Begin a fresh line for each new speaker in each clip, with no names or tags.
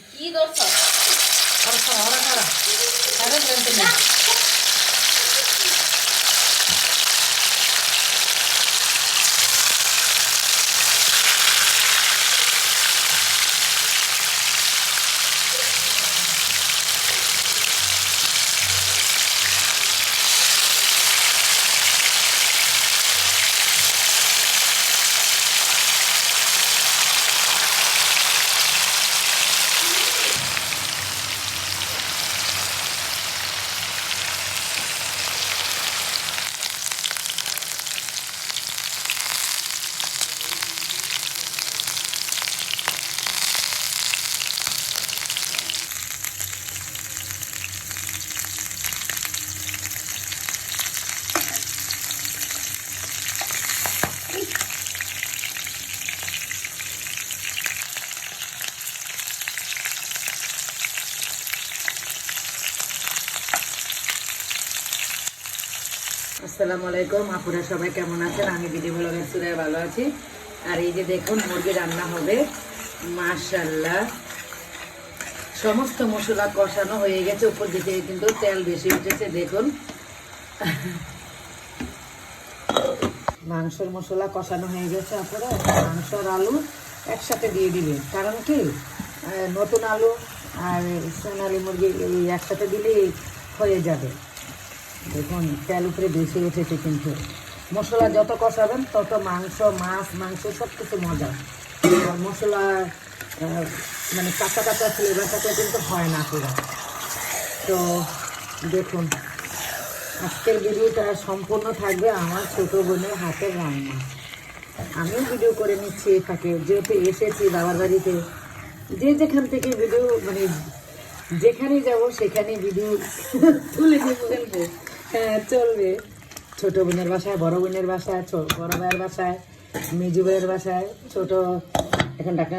করছ
Ahora, ahora, ahora. Ahora, frente a mí. আসসালামু আলাইকুম। আপুরা সবাই কেমন আছেন? আমি বিধি ব্লগের সুরায় ভালো আছি। আর এই যে দেখুন মুরগি রান্না হবে। মাশাল্লাহ সমস্ত মশলা কষানো হয়ে গেছে। উপর দিকে কিন্তু তেল বেশি উঠেছে, দেখুন। মাংসের মশলা কষানো হয়ে গেছে আপনারা মাংস আর আলু একসাথে দিয়ে দিবে। কারণ কি? নতুন আলু আর সোনালি মুরগি একসাথে দিলেই হয়ে যাবে। দেখুন, তেল উপরে বেশি উঠেছে কিন্তু। মশলা যত কষাবেন, তত মাংস, মাছ, মাংস সব কিছু মজা মশলা মানে কাঁচা কাঁচা ফ্লেভারটাতে কিন্তু হয় না পুরো। তো দেখুন, আজকের ভিডিওটা সম্পূর্ণ থাকবে আমার ছোট বোনের হাতের রান্না। আমিও ভিডিও করে নিচ্ছি ফাঁকে। যেহেতু এসেছি বাবার বাড়িতে, যে যেখান থেকে ভিডিও মানে যেখানে যাব সেখানে ভিডিও তুলে ফেলবে হ্যাঁ চলবে। ছোট বোনের বাসায়, বড় বোনের বাসায় বড় ভাইয়ের বাসায়, মেজু ভাইয়ের বাসায়, ছোট এখন ডাকা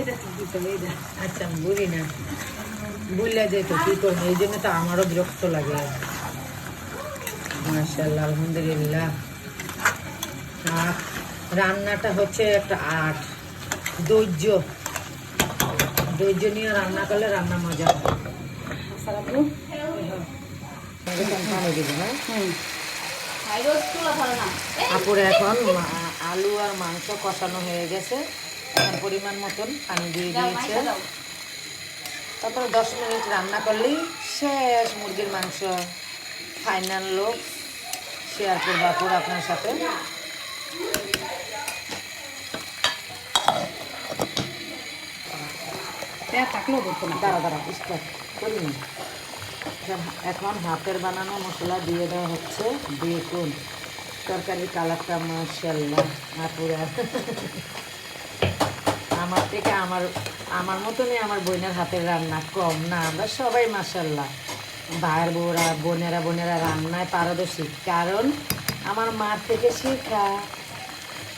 এটা কি দিতে হবে? এটা আচ্ছা বুঝি না। বুঝলে যেত কি করব? এই জন্য তো আমারও বিরক্ত লাগে। মার্শাল্লাহ আলহামদুলিল্লাহ। রান্নাটা হচ্ছে একটা আর্ট। ধৈর্য ধৈর্য নিয়ে রান্না করলে রান্না মজা হয়।
না
আপুরে এখন আলু আর মাংস কষানো হয়ে গেছে। এখন পরিমাণ মতন পানি দিয়ে দিয়েছে। তারপরে দশ মিনিট রান্না করলেই শেষ মুরগির মাংস। ফাইনাল লোক শেয়ার করব আপুর আপনার সাথে। থাকলেও দেখো না। দাঁড়া দাঁড়া স্টার্ট করিনি এখন- এখন হাতের বানানো মশলা দিয়ে দেওয়া হচ্ছে বেগুন। তরকারির কালারটা মার্শাল্লাহ আপুরা আমার থেকে আমার আমার মতনই আমার বোনের হাতের রান্না কম না, আমরা সবাই মাসাল্লাহ ভাইয়ের বউরা, বোনেরা বোনেরা রান্নায় পারদর্শী, কারণ আমার মার থেকে শেখা